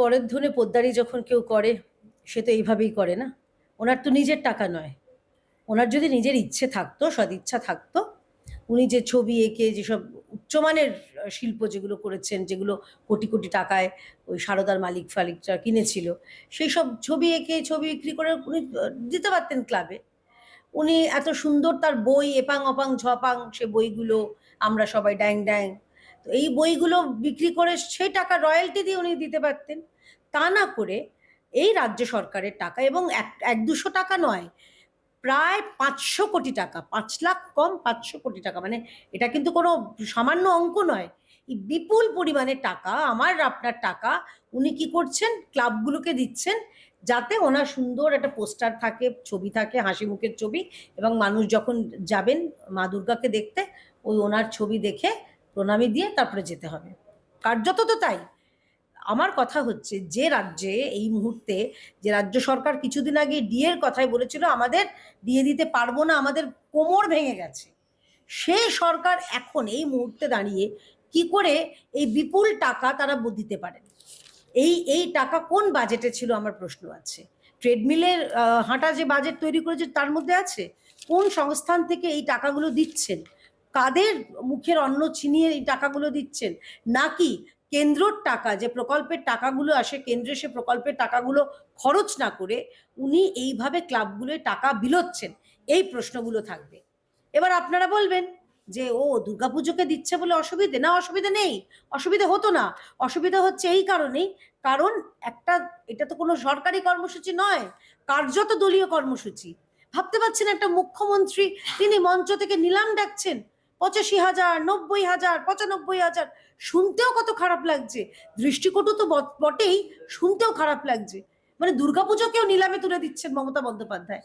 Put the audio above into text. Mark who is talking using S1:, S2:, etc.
S1: বরের ধনে পোদ্দারি যখন কেউ করে, সে তো এইভাবেই করে না? ওনার তো নিজের টাকা নয়। ওনার যদি নিজের ইচ্ছে থাকতো সদিচ্ছা থাকতো, উনি যে ছবি এঁকে যেসব উচ্চমানের শিল্প যেগুলো করেছেন, যেগুলো কোটি কোটি টাকায় ওই সারদার মালিক ফালিকরা কিনেছিল, সেই সব ছবি এঁকে, ছবি বিক্রি করে উনি দিতে পারতেন ক্লাবে উনি এত সুন্দর তার বই, এপাং অপাং ঝপাং, সে বইগুলো আমরা সবাই ড্যাং ড্যাং তো এই বইগুলো বিক্রি করে সেই টাকা রয়্যালটি দিয়ে উনি দিতে পারতেন। তা না করে এই রাজ্য সরকারের টাকা এবং এক এক দুশো টাকা নয়, প্রায় পাঁচশো কোটি টাকা, পাঁচ লাখ কম পাঁচশো কোটি টাকা। মানে এটা কিন্তু কোনো সামান্য অঙ্ক নয়। এই বিপুল পরিমাণে টাকা, আমার আপনার টাকা, উনি কি করছেন? ক্লাবগুলোকে দিচ্ছেন যাতে ওনার সুন্দর একটা পোস্টার থাকে, ছবি থাকে, হাসি মুখের ছবি এবং মানুষ যখন যাবেন মা দুর্গাকে দেখতে, ওই ওনার ছবি দেখে প্রণামী দিয়ে তারপরে যেতে হবে। কার্যত তো তাই। আমার কথা হচ্ছে, যে রাজ্যে এই মুহূর্তে, যে রাজ্য সরকার কিছুদিন আগে ডিএর কথাই বলেছিল, আমাদের দিয়ে দিতে পারব না, আমাদের কোমর ভেঙে গেছে। সে সরকার এখন এই মুহূর্তে দাঁড়িয়ে কি করে এই বিপুল টাকা তারা দিতে পারেন? এই এই টাকা কোন বাজেটে ছিল আমার প্রশ্ন আছে। ট্রেডমিলের হাঁটা যে বাজেট তৈরি করেছে তার মধ্যে আছে? কোন সংস্থান থেকে এই টাকাগুলো দিচ্ছেন? কাদের মুখের অন্ন ছিনিয়ে এই টাকাগুলো দিচ্ছেন? নাকি কেন্দ্রর টাকা, যে প্রকল্পের টাকাগুলো আসে, কেন্দ্রে সে প্রকল্পের টাকাগুলো খরচ না করে উনি এইভাবে ক্লাবগুলোয় টাকা বিলোচ্ছেন? এই প্রশ্নগুলো থাকবে। এবার আপনারা বলবেন যে, ও দুর্গাপুজোকে দিচ্ছে বলে অসুবিধে? না, অসুবিধা নেই। অসুবিধা হতো না। অসুবিধা হচ্ছে এই কারণেই। কারণ একটা, এটা তো কোনো সরকারি কর্মসূচি নয়, কার্যত দলীয় কর্মসূচি। ভাবতে পারছেন একটা মুখ্যমন্ত্রী, তিনি মঞ্চ থেকে নিলাম ডাকছেন। পঁচাশি হাজার, নব্বই হাজার, পঁচানব্বই হাজার। শুনতেও কত খারাপ লাগছে। দৃষ্টিকটু তো বট- বটেই শুনতেও খারাপ লাগছে। মানে দুর্গাপুজোকেও নিলামে তুলে দিচ্ছেন মমতা বন্দ্যোপাধ্যায়।